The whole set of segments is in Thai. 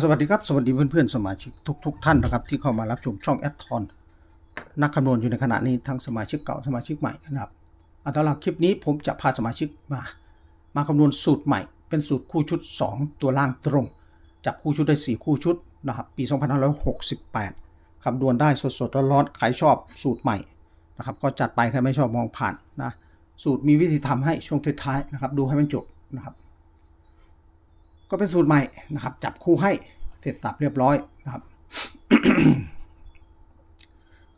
สวัสดีครับ สวัสดีเพื่อนๆสมาชิกทุกๆท่านนะครับ ที่เข้ามารับชมช่องแอดทอนนักคำนวณอยู่ในขณะนี้ทั้งสมาชิกเก่าสมาชิกใหม่นะครับอัตลักษณ์คลิปนี้ผมจะพาสมาชิกมา มาคำนวณสูตรใหม่ เป็นสูตรคู่ชุด 2 ตัวล่างตรง จับคู่ชุดได้ 4 คู่ชุดนะครับปี 2568คำนวณได้สดๆร้อนๆใครชอบสูตรใหม่นะครับก็จัดไปใครไม่ชอบมองผ่านนะสูตรมีวิธีทำให้ช่วงท้ายๆนะครับดูให้มันจบนะครับ ก็เป็นสูตรใหม่นะครับ จับคู่ให้เสร็จสับเรียบร้อยนะครับ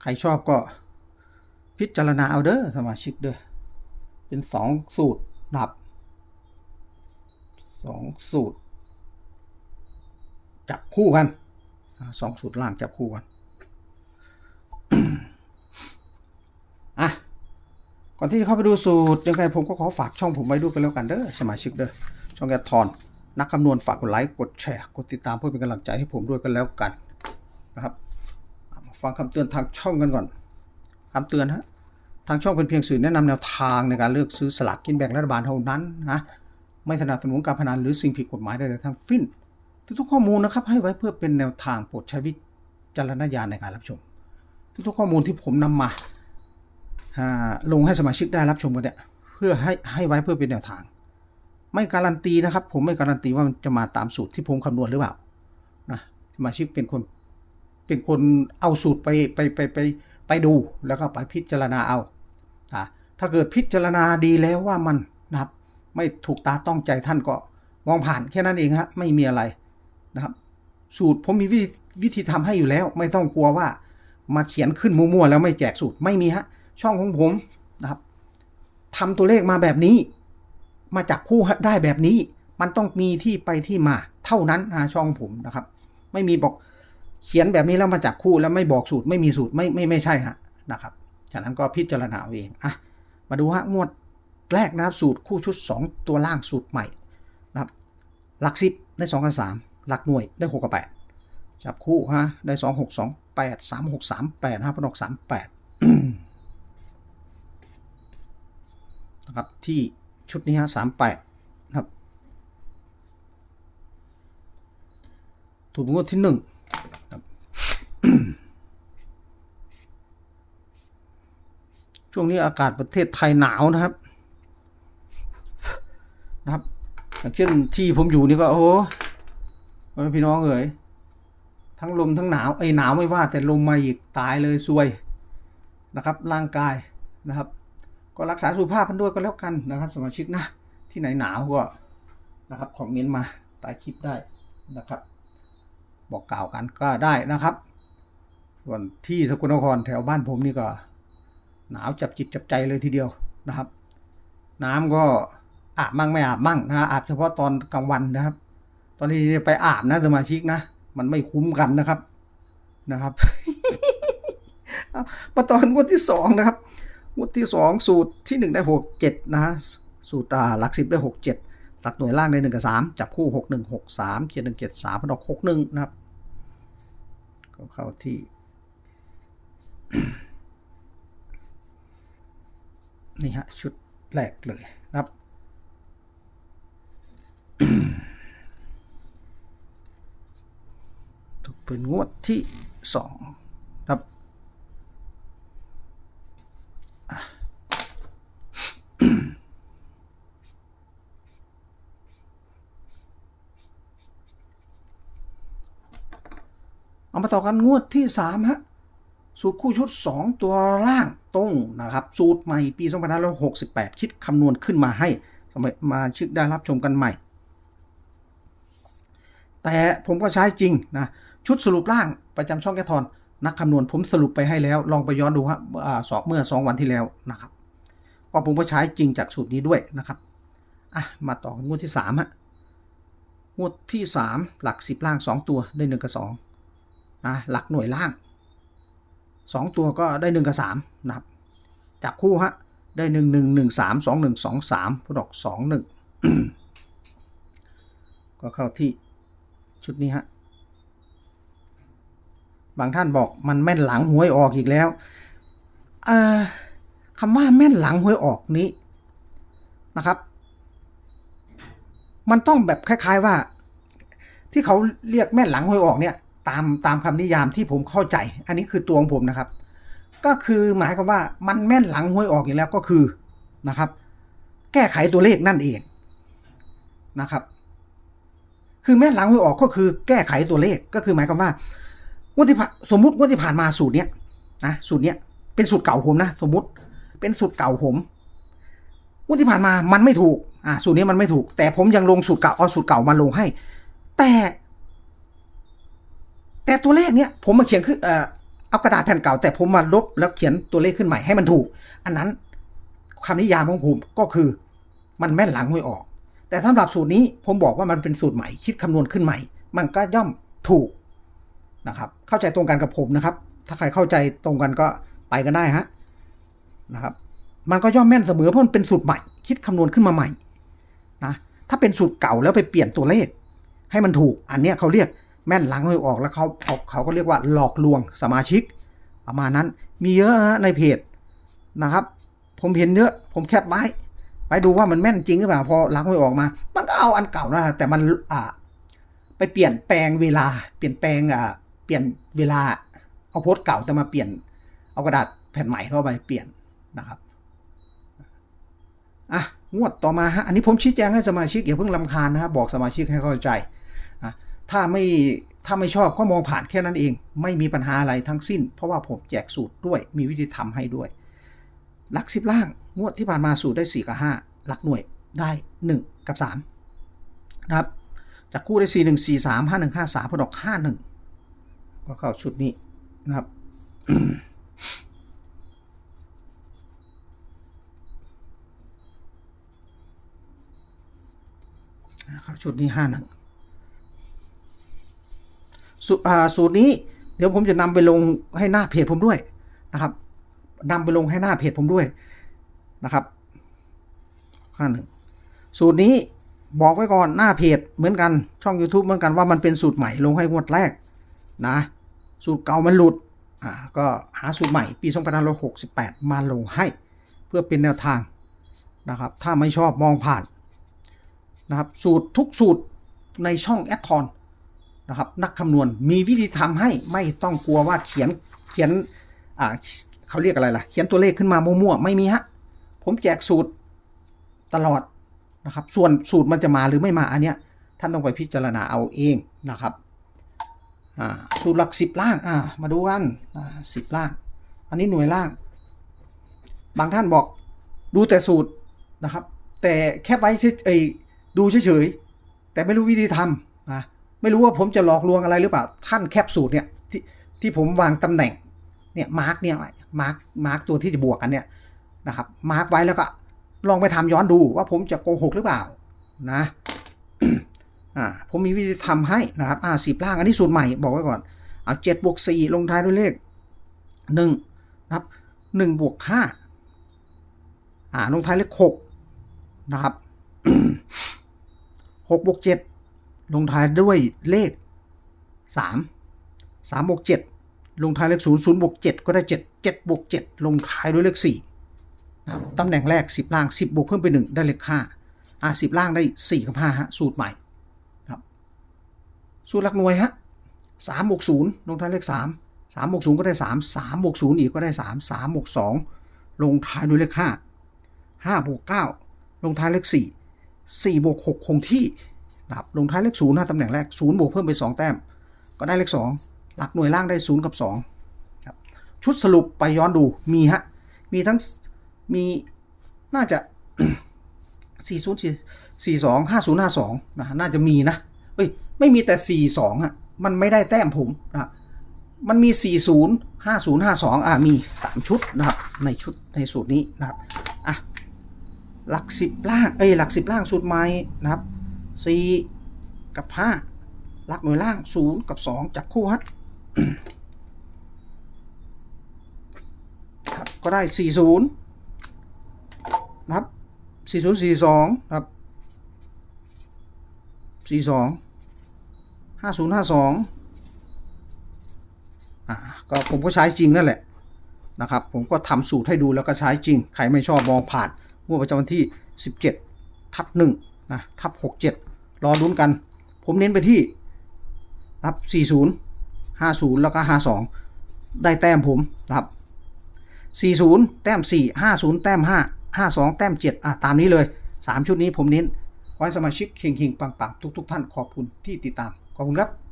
ใครชอบก็พิจารณาเอาเด้อสมาชิกเด้อเป็นสองสูตรนะครับสองสูตร จับคู่กันสองสูตรล่างจับคู่กันอะก่อนที่จะเข้าไปดูสูตรยังไงผมก็ขอฝากช่องผมไว้ด้วยกันแล้วกันเด้อสมาชิกเด้อช่องแอดทอน นักคำนวณฝากกดไลค์กดแชร์กดติดตามเพื่อเป็นกำลังใจให้ผมด้วยกันแล้วกันนะครับมาฟังคำเตือนทางช่องกันก่อนคำเตือนฮะทางช่องเป็นเพียงสื่อแนะนำแนวทางในการเลือกซื้อสลากกินแบ่งรัฐบาลเท่านั้นนะไม่สนับสนุนการพนันหรือสิ่งผิดกฎหมายใดๆทั้งสิ้นทุกๆข้อมูลนะครับให้ไว้เพื่อเป็นแนวทางโปรดใช้วิจารณญาณในการรับชม ทุกๆข้อมูลที่ผมนำมาอ่าลงให้สมาชิกได้รับชมกันเนี่ยเพื่อให้ให้ไว้เพื่อเป็นแนวทาง ไม่การันตีนะครับ ผมไม่การันตีว่ามันจะมาตามสูตรที่ผมคำนวณหรือเปล่านะสมาชิกเป็นคนเป็นคนเอาสูตรไปไปไปไปไปดูแล้วก็ไปพิจารณาเอาอะถ้าเกิดพิจารณาดีแล้วว่ามันนะครับ ไม่ถูกตาต้องใจท่านก็มองผ่านแค่นั้นเองฮะไม่มีอะไรนะครับ สูตรผมมีวิธีวิธีทำให้อยู่แล้ว ไม่ต้องกลัวว่ามาเขียนขึ้นมั่วๆแล้วไม่แจกสูตรไม่มีฮะช่องของผมนะครับทำตัวเลขมาแบบนี้ มาจากคู่ได้แบบนี้ มันต้องมีที่ไปที่มา เท่านั้นนะช่องผมนะครับ ไม่มีบอกเขียนแบบนี้แล้วมาจากคู่แล้วไม่บอกสูตรไม่มีสูตรไม่ไม่ไม่ใช่ฮะนะครับฉะนั้นก็พิจารณาเอาเองอะมาดูฮะงวดแรกนะครับสูตรคู่ชุด 2 ตัวล่างสูตรใหม่นะครับหลักสิบได้2กับ3หลักหน่วยได้6กับ8จับคู่ฮะได้ 2 6 2 8 3 6 3 8ฮะพนก3 8นะครับที่ ชุดนี้ฮะสามแปดครับ ถูกงวดที่หนึ่งครับช่วงนี้อากาศประเทศไทยหนาวนะครับ นะครับอย่างเช่นที่ผมอยู่นี่ก็โอ้โหพี่น้องเอ๋ยทั้งลมทั้งหนาวไอ้หนาวไม่ว่าแต่ลมมาอีกตายเลยซวยนะครับ ร่างกายนะครับ ก็รักษาสุขภาพกันด้วยก็แล้วกันนะครับ สมาชิกนะที่ไหนหนาวก็นะครับคอมเมนต์มาใต้คลิปได้นะครับ บอกกล่าวกันก็ได้นะครับ ส่วนที่สกลนครแถวบ้านผมนี่ก็หนาวจับจิตจับใจเลยทีเดียวนะครับ น้ำก็อาบมั่งไม่อาบมั่งนะอาบเฉพาะตอนกลางวันนะครับ ตอนนี้ไปอาบนะสมาชิกนะ มันไม่คุ้มกันนะครับนะครับมาตอนงวดที่สองนะครับ งวดที่สองสูตรที่หนึ่งได้หกเจ็ดนะฮะสูตรหลักสิบได้หกเจ็ดหลักหน่วยล่างได้หนึ่งกับสามจับคู่หกหนึ่งหกสามเจ็ดหนึ่งเจ็ดสามพนออกหกหนึ่งนะครับก็เข้าที่นี่ฮะชุดแรกเลยนะครับถูกเป็นงวดที่สองครับ มาต่อกันงวดที่สามฮะสูตรคู่ชุด 2 ตัวล่างตรงนะครับ สูตรใหม่ปี2568 คิดคำนวณขึ้นมาให้สมัยมาชึกได้รับชมกันใหม่ แต่ผมก็ใช้จริงนะชุดสรุปล่างประจำช่องแกทอน นักคำนวณผมสรุปไปให้แล้ว ลองไปย้อนดูครับอ่าสอบเมื่อ 2 วันที่แล้วนะครับก็ผมก็ใช้จริงจากสูตรนี้ด้วยนะครับอะมาต่อกันงวดที่3ฮะงวดที่ 3 หลัก 10 ล่าง 2 ตัวได้1กับ2 นะหลักหน่วยล่าง 2 ตัวก็ได้ 1 กับ 3 นะครับ จับคู่ฮะ ได้ 1 1 1 3 2 1 2 3พดอก 2 1 ก็เข้าที่ชุดนี้ฮะ บางท่านบอกมันแม่นหลังหวยออกอีกแล้วคำว่าแม่นหลังหวยออกนี้นะครับ มันต้องแบบคล้าย ๆว่า ที่เขาเรียกแม่นหลังหวยออกเนี่ย ตามตามคำนิยามที่ผมเข้าใจ อันนี้คือตัวของผมนะครับ ก็คือหมายความว่ามันแม่นหลังห้วยออกอยู่แล้วก็คือนะครับ แก้ไขตัวเลขนั่นเองนะครับ คือแม่นหลังห้วยออกก็คือแก้ไขตัวเลขก็คือหมายความว่างวดที่ผ่านสมมติงวดที่ผ่านมาสูตรเนี้ยนะสูตรเนี้ยเป็นสูตรเก่าผมนะ สมมติเป็นสูตรเก่าผมงวดที่ผ่านมามันไม่ถูกอ่าสูตรนี้มันไม่ถูก แต่ผมยังลงสูตรเก่าเอาสูตรเก่ามาลงให้ แต่ แต่ตัวเลขเนี้ยผมมาเขียนขึ้นเอ่อเอากระดาษแผ่นเก่า แต่ผมมาลบแล้วเขียนตัวเลขขึ้นใหม่ให้มันถูก อันนั้นคำนิยามของผมก็คือมันแม่นหลังหวยออก แต่สำหรับสูตรนี้ผมบอกว่ามันเป็นสูตรใหม่คิดคำนวณขึ้นใหม่ มันก็ย่อมถูกนะครับ เข้าใจตรงกันกับผมนะครับ ถ้าใครเข้าใจตรงกันก็ไปกันได้ฮะนะครับ มันก็ย่อมแม่นเสมอเพราะมันเป็นสูตรใหม่ คิดคำนวณขึ้นมาใหม่นะถ้าเป็นสูตรเก่าแล้วไปเปลี่ยนตัวเลข ให้มันถูก อันเนี้ยเขาเรียก แม่นหลังหวยออกแล้วเขาเขาเขาก็เรียกว่าหลอกลวงสมาชิก ประมาณนั้นมีเยอะฮะในเพจนะครับ ผมเห็นเยอะ ผมแคปไว้ไปดูว่ามันแม่นจริงหรือเปล่าพอหลังหวยออกมา มันก็เอาอันเก่านะแต่มันอ่าไปเปลี่ยนแปลงเวลา เปลี่ยนแปลงอ่าเปลี่ยนเวลาเอาโพสเก่าแต่มาเปลี่ยนเอากระดาษแผ่นใหม่เข้าไปเปลี่ยนนะครับอะงวดต่อมาฮะอันนี้ผมชี้แจงให้สมาชิกอย่าเพิ่งลำคาญนะครับบอกสมาชิกให้เข้าใจ ถ้าไม่ถ้าไม่ชอบก็มองผ่านแค่นั้นเอง ไม่มีปัญหาอะไรทั้งสิ้น เพราะว่าผมแจกสูตรด้วยมีวิธีทำให้ด้วย หลักสิบล่างงวดที่ผ่านมาสูตรได้สี่กับห้าหลักหน่วยได้หนึ่งกับสามนะครับจากคู่ได้สี่หนึ่งสี่สามห้าหนึ่งห้าสามพอดอกห้าหนึ่งก็เข้าชุดนี้นะครับเข้าชุดนี้ห้าหนึ่ง สูอ่าสูตรนี้เดี๋ยวผมจะนำไปลงให้หน้าเพจผมด้วยนะครับนำไปลงให้หน้าเพจผมด้วยนะครับห้าหนึ่งสูตรนี้บอกไว้ก่อนหน้าเพจเหมือนกันช่อง YouTube เหมือนกันว่ามันเป็นสูตรใหม่ลงให้งวดแรกนะ สูตรเก่ามันหลุดอ่าก็หาสูตรใหม่ปี2568 มาลงให้ เพื่อเป็นแนวทางนะครับ ถ้าไม่ชอบมองผ่านนะครับสูตรทุกสูตรในช่องแอดทอน นะครับ นักคำนวณมีวิธีทำให้ไม่ต้องกลัวว่าเขียนเขียนอ่าเขาเรียกอะไรล่ะ เขียนตัวเลขขึ้นมามั่วๆ ไม่มีฮะ ผมแจกสูตรตลอดนะครับ ส่วนสูตรมันจะมาหรือไม่มาอันเนี้ยท่านต้องไปพิจารณาเอาเองนะครับอ่าสูตรหลักสิบล่างอ่ามาดูกันอ่าสิบล่าง อันนี้หน่วยล่าง บางท่านบอกดูแต่สูตรนะครับ แต่แค่ไว้เฉยเอยดูเฉยๆแต่ไม่รู้วิธีทำนะ ไม่รู้ว่าผมจะหลอกลวงอะไรหรือเปล่า ท่านแคปสูตรเนี่ยที่ที่ผมวางตำแหน่งเนี่ยมาร์กเนี่ยมาร์กมาร์กตัวที่จะบวกกันเนี่ยนะครับมาร์กไว้แล้วก็ลองไปทำย้อนดูว่าผมจะโกหกหรือเปล่านะอ่าผมมีวิธีทำให้นะครับอ่าสิบล่างอันนี้สูตรใหม่บอกไว้ก่อนเอาเจ็ดบวกสี่ลงท้ายด้วยเลขหนึ่งนะครับหนึ่งบวกห้าอ่าลงท้ายเลขหกนะครับหกบวกเจ็ด ลงท้ายด้วยเลขสามสามบวกเจ็ดลงท้ายเลขศูนย์ศูนย์บวกเจ็ดก็ได้เจ็ดเจ็ดบวกเจ็ดลงท้ายด้วยเลขสี่นะตำแหน่งแรกสิบล่างสิบบวกเพิ่มไปหนึ่งได้เลขห้าอ่าสิบล่างได้สี่กับห้าฮะสูตรใหม่ครับสูตรหลักหน่วยฮะสามบวกศูนย์ลงท้ายเลขสามสามบวกศูนย์ก็ได้สามสามบวกศูนย์อีกก็ได้สามสามบวกสองลงท้ายด้วยเลขห้าห้าบวกเก้าลงท้ายเลขสี่สี่บวกหกคงที่ นะครับลงท้ายเลขศูนย์นะตำแหน่งแรกศูนย์บวกเพิ่มไปสองแต้ม ก็ได้เลขสองหลักหน่วยล่างได้ศูนย์กับสองครับ ชุดสรุปไปย้อนดูมีฮะ มีทั้งมีน่าจะสี่ศูนย์สี่สองห้าศูนย์ห้าสองนะน่าจะมีนะเอ้ยไม่มีแต่สี่สองอะมันไม่ได้แต้มผมนะมันมีสี่ศูนย์ห้าศูนย์ห้าสองอะมีสามชุดนะครับในชุดในสูตรนี้นะครับอะหลักสิบล่าง เอ้ยหลักสิบล่างสูตรไม้นะครับ สี่กับห้าลักหน่วยล่างศูนย์กับสองจับคู่ฮะครับก็ได้สี่ศูนย์นะครับสี่ศูนย์สี่สองครับสี่สองห้าศูนย์ห้าสองอ่า ก็ผมก็ใช้จริงนั่นแหละนะครับ ผมก็ทำสูตรให้ดูแล้วก็ใช้จริง ใครไม่ชอบมองผ่านงวดประจำวันที่ 17 ทับ1 นะทับ67รอลุ้นกัน ผมเน้นไปที่นะครับ40 50แล้วก็52ได้แต้มผมนะครับ40แต้ม4 50แต้ม5 52แต้ม7อะตามนี้เลย3ชุดนี้ผมเน้นขอให้สมาชิกเฮงๆปังๆทุกๆ ท่านขอบคุณที่ติดตามขอบคุณครับ